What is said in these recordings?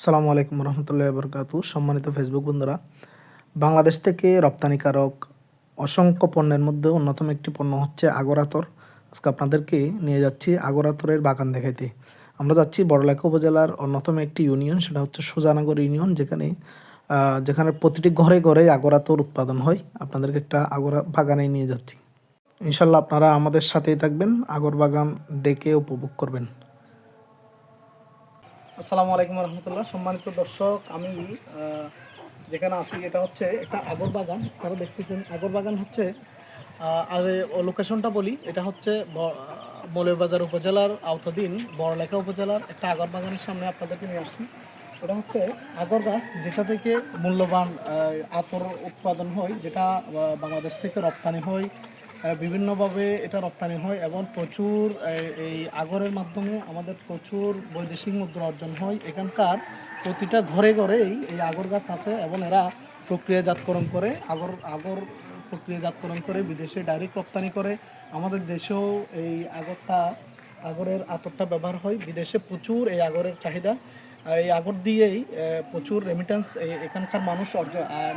আসসালামু আলাইকুম রহমতুল্লাহ বরকাতু। সম্মানিত ফেসবুক বন্ধুরা, বাংলাদেশ থেকে রপ্তানিকারক অসংখ্য পণ্যের মধ্যে অন্যতম একটি পণ্য হচ্ছে আগরাতর আজকে আপনাদেরকে নিয়ে যাচ্ছি আগরাতরের বাগান দেখাইতে। আমরা যাচ্ছি বড়লেখা উপজেলার অন্যতম একটি ইউনিয়ন সেটা হচ্ছে সুজানগর ইউনিয়ন যেখানে যেখানে প্রতিটি ঘরে ঘরে আগরাতর উৎপাদন হয়। আপনাদেরকে একটা আগরা বাগানে নিয়ে যাচ্ছি। ইনশাল্লাহ আপনারা আমাদের সাথেই থাকবেন, আগর বাগান দেখে উপভোগ করবেন। আসসালামু আলাইকুম রহমতুল্লাহ। সম্মানিত দর্শক, আমি যেখানে আছি, এটা হচ্ছে একটা আগর বাগান। আপনারা দেখতেছেন আগর বাগান হচ্ছে আগে লোকেশনটা বলি, এটা হচ্ছে মৌলবাজার উপজেলার আওতাধীন বড়লেখা উপজেলার একটা আগর বাগানের সামনে আপনাদেরকে নিয়ে আসছি। ওটা হচ্ছে আগর গাছ, যেটা থেকে মূল্যবান আতর উৎপাদন হয়, যেটা বাংলাদেশ থেকে রপ্তানি হয় বিভিন্নভাবে এটা রপ্তানি হয় এবং প্রচুর এই আগরের মাধ্যমে আমাদের প্রচুর বৈদেশিক মুদ্রা অর্জন হয়। এখানকার প্রতিটা ঘরে ঘরেই এই আগর গাছ আছে এবং এরা প্রক্রিয়াজাতকরণ করে, আগর আগর প্রক্রিয়াজাতকরণ করে, বিদেশে ডাইরেক্ট রপ্তানি করে। আমাদের দেশেও এই আগরটা, আগরের আতরটা ব্যবহার হয়। বিদেশে প্রচুর এই আগরের চাহিদা। এই আগর দিয়েই প্রচুর রেমিটেন্স এখানকার মানুষ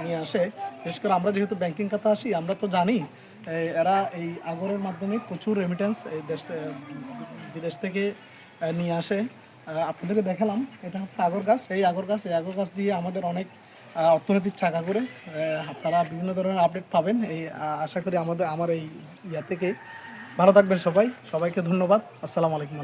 নিয়ে আসে। বিশেষ করে আমরা যেহেতু ব্যাংকিং খাতা আসি আমরা তো জানি এরা এই আগরের মাধ্যমে প্রচুর রেমিটেন্স এই দেশ বিদেশ থেকে নিয়ে আসে। আপনাদেরকে দেখালাম এটা হচ্ছে আগর গাছ। এই আগর গাছ এই আগর গাছ দিয়ে আমাদের অনেক আহ, অর্থনৈতিক চাকা করে আপনারা বিভিন্ন ধরনের আপডেট পাবেন। এই আশা করি আমাদের আমার এই ইয়া থেকে। ভালো থাকবেন সবাই। সবাইকে ধন্যবাদ। আসসালামু আলাইকুম।